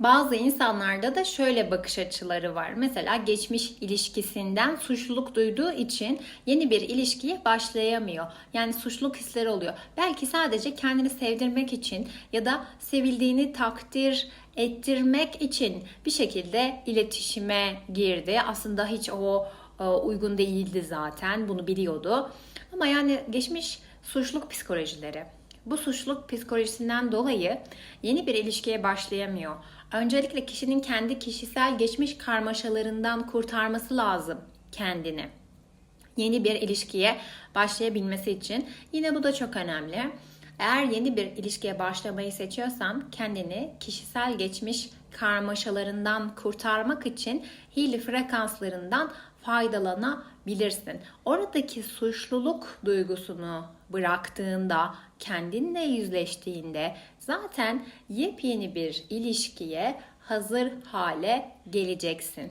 Bazı insanlarda da şöyle bakış açıları var. Mesela geçmiş ilişkisinden suçluluk duyduğu için yeni bir ilişkiye başlayamıyor. Yani suçluluk hisleri oluyor. Belki sadece kendini sevdirmek için ya da sevildiğini takdir ettirmek için bir şekilde iletişime girdi. Aslında hiç o e, uygun değildi zaten. Bunu biliyordu. Ama yani geçmiş suçluluk psikolojileri. Bu suçluluk psikolojisinden dolayı yeni bir ilişkiye başlayamıyor. Öncelikle kişinin kendi kişisel geçmiş karmaşalarından kurtarması lazım kendini. Yeni bir ilişkiye başlayabilmesi için yine bu da çok önemli. Eğer yeni bir ilişkiye başlamayı seçiyorsan kendini kişisel geçmiş karmaşalarından kurtarmak için hili frekanslarından faydalanabilirsin. Oradaki suçluluk duygusunu bıraktığında, kendinle yüzleştiğinde zaten yepyeni bir ilişkiye hazır hale geleceksin.